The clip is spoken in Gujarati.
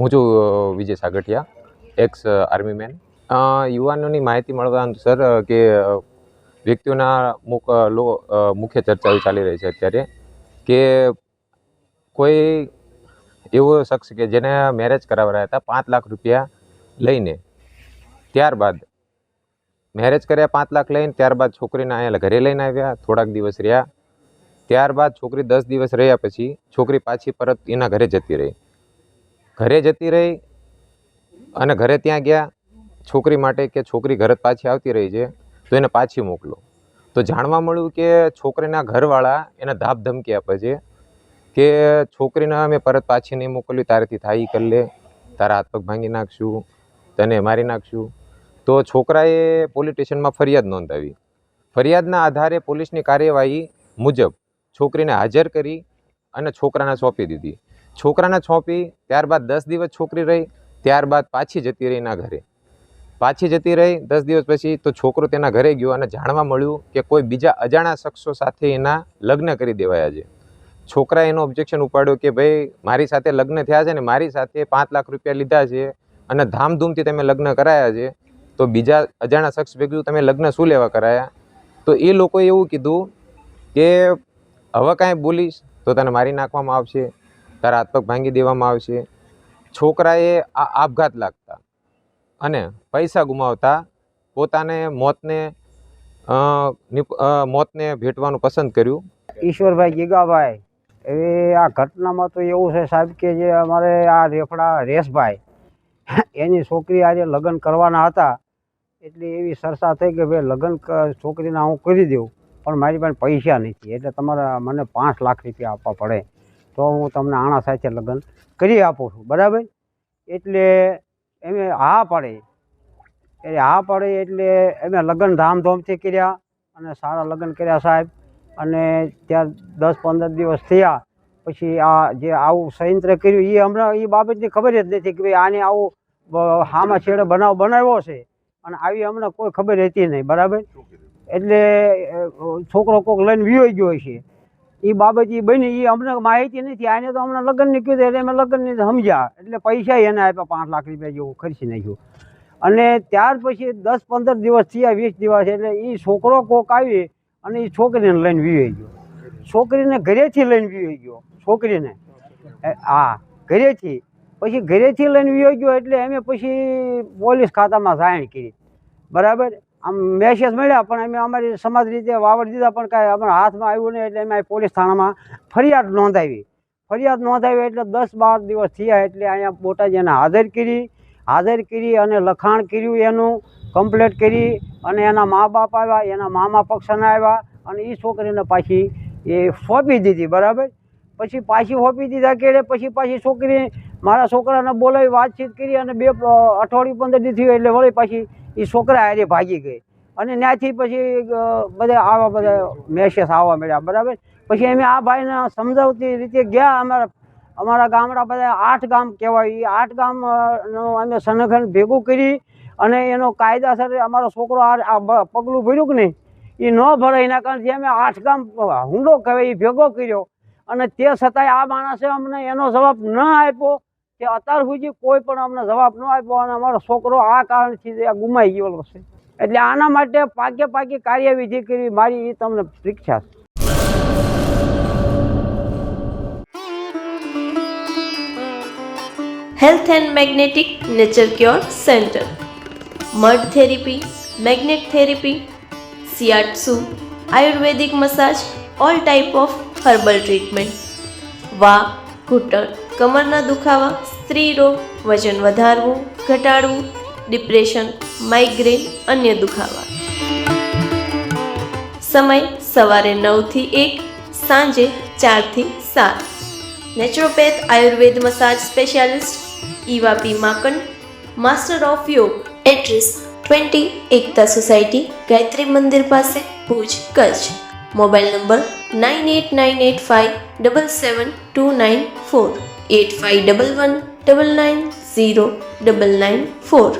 હું છું Vijay Sagathiya ex army man યુવાનોની માહિતી મળવા સર કે વ્યક્તિઓના મુખ લો મુખ્ય ચર્ચાઓ ચાલી રહી છે અત્યારે, કે કોઈ એવો શખ્સ કે જેને મેરેજ કરાવવા હતા પાંચ લાખ રૂપિયા લઈને, ત્યારબાદ મેરેજ કર્યા પાંચ લાખ લઈને, ત્યારબાદ છોકરીને અહીંયા ઘરે લઈને આવ્યા, થોડાક દિવસ રહ્યા, ત્યારબાદ છોકરી દસ દિવસ રહ્યા પછી છોકરી પાછી પરત એના ઘરે જતી રહી. ઘરે જતી રહી અને ઘરે ત્યાં ગયા. છોકરી માટે કે છોકરી ઘરે પાછી આવતી રહી છે, તો એને પાછી મોકલો. તો જાણવા મળ્યું કે છોકરીના ઘરવાળા એને ધાપ ધમકી આપે છે કે છોકરીને અમે પરત પાછી નહીં મોકલ્યું, તારેથી થાય કરી લે. તારા હાથ પગ ભાંગી નાખશું, તને મારી નાખશું. તો છોકરાએ પોલીસ સ્ટેશનમાં ફરિયાદ નોંધાવી. ફરિયાદના આધારે પોલીસની કાર્યવાહી મુજબ છોકરીને હાજર કરી અને છોકરાને સોંપી દીધી. છોકરાને છોંપી ત્યારબાદ દસ દિવસ છોકરી રહી, ત્યારબાદ પાછી જતી રહી એના ઘરે. પાછી જતી રહી, દસ દિવસ પછી તો છોકરો તેના ઘરે ગયો અને જાણવા મળ્યું કે કોઈ બીજા અજાણા શખ્સો સાથે એના લગ્ન કરી દેવાયા છે. છોકરાએ એનો ઓબ્જેક્શન ઉપાડ્યો કે, ભાઈ, મારી સાથે લગ્ન થયા છે ને મારી સાથે પાંચ લાખ રૂપિયા લીધા છે અને ધામધૂમથી તમે લગ્ન કરાયા છે, તો બીજા અજાણા શખ્સ ભેગું તમે લગ્ન શું લેવા કરાયા? તો એ લોકોએ એવું કીધું કે, હવે કાંઈ બોલીશ તો તને મારી નાખવામાં આવશે. તારા હાથ પગ ભાંગી દેવામાં આવશે. છોકરાએ આ આપઘાત લાગતા અને પૈસા ગુમાવતા પોતાને મોતને મોતને ભેટવાનું પસંદ કર્યું. ઈશ્વરભાઈ ગીગાભાઈ, એ આ ઘટનામાં તો એવું છે સાહેબ કે જે અમારે આ રેફડા રેશભાઈ, એની છોકરી આજે લગ્ન કરવાના હતા. એટલે એવી સરસા થઈ કે ભાઈ લગ્ન છોકરીના હું કરી દઉં, પણ મારી પાસે પૈસા નથી. એટલે તમારે મને પાંચ લાખ રૂપિયા આપવા પડે. તો હું તમને આણા સાથે લગ્ન કરી આપું છું બરાબર? એટલે એમે હા પાડે. એટલે હા પાડે એટલે એમે લગ્ન ધામધૂમથી કર્યા અને સારા લગ્ન કર્યા સાહેબ. અને ત્યાં દસ પંદર દિવસ થયા. પછી આ જે આવું સંયંત્ર કર્યું એ હમણાં એ બાબતની ખબર જ નથી કે ભાઈ આને આવું હામાં છેડે બનાવ બનાવ્યો છે. અને આવી હમણાં કોઈ ખબર હતી નહીં બરાબર? એટલે છોકરો કોક લઈને વિયો ગયો છે એ બાબત એ બની એ અમને માહિતી નથી. આને તો હમણાં લગ્નની કીધું એટલે અમે લગ્નની સમજ્યા. એટલે પૈસા એને આપ્યા પાંચ લાખ રૂપિયા જેવું, ખર્ચી નાખ્યું. અને ત્યાર પછી દસ પંદર દિવસ થયા, વીસ દિવસ, એટલે એ છોકરો કોક આવી અને એ છોકરીને લઈને વીવાઈ ગયો. છોકરીને ઘરેથી લઈને વીવાઈ ગયો, છોકરીને. હા, ઘરેથી. પછી ઘરેથી લઈને વીવાઈ ગયો, એટલે અમે પછી પોલીસ ખાતામાં જાણ કરી. બરાબર? આમ મેસેજ મળ્યા, પણ અમે અમારી સમાજ રીતે વાવડ દીધા, પણ કાંઈ અમારા હાથમાં આવ્યું નહીં એટલે અમે પોલીસ થાણામાં ફરિયાદ નોંધાવી. ફરિયાદ નોંધાવી એટલે દસ બાર દિવસ થયા એટલે અહીંયા બોટાદ એને હાજર કરી હાજર કરી અને લખાણ કર્યું એનું કમ્પ્લેટ કરી અને એના મા બાપ આવ્યા, એના મામા પક્ષના આવ્યા અને એ છોકરીને પાછી એ સોંપી દીધી, બરાબર? પછી પાછી સોંપી દીધા કે પછી પાછી છોકરી મારા છોકરાને બોલાવી વાતચીત કરી અને બે અઠવાડિયું પંદર દી થયું એટલે વળી પાછી એ છોકરા હારે ભાગી ગઈ. અને ત્યાંથી પછી બધા આવા બધા મેસેજ આવવા મળ્યા બરાબર? પછી અમે આ ભાઈને સમજાવતી રીતે ગયા અમારા અમારા ગામડા બધા આઠ ગામ કહેવાય. એ આઠ ગામનો અમે સંગઠન ભેગું કરી અને એનો કાયદાસર અમારો છોકરો આ પગલું ભર્યું કે નહીં એ ન ભરાય એના કારણથી અમે આઠ ગામ હુંડો કહેવાય એ ભેગો કર્યો. અને તે છતાંય આ માણસે અમને એનો જવાબ ન આપ્યો. કે અત્યાર સુધી કોઈ પણ અમને જવાબ ન આપ્યો અને અમારો છોકરો આ કારણથી ગુમાઈ ગયેલો છે. એટલે આના માટે પાકે પાકી કાર્યવિધિ કરવી મારી એ તમને પરીક્ષા છે. Health and magnetic nature cure centre mud therapy magnet therapy shiatsu Ayurvedic massage all type of herbal treatment વા ઘૂંટણ કમરના દુખાવા स्त्री रोग वज़न वधारव घटाड़व डिप्रेशन माइग्रेन अन्य दुखावा समय सवारे नौ थी एक सांजे चार थी सात naturopath Ayurveda massage specialist Iva P Makan master of yoga address twenty Ekta society Gayatri मंदिर पास Bhuj Kutch mobile number nine eight nine eight five double seven two nine four eight five double one double nine zero double nine four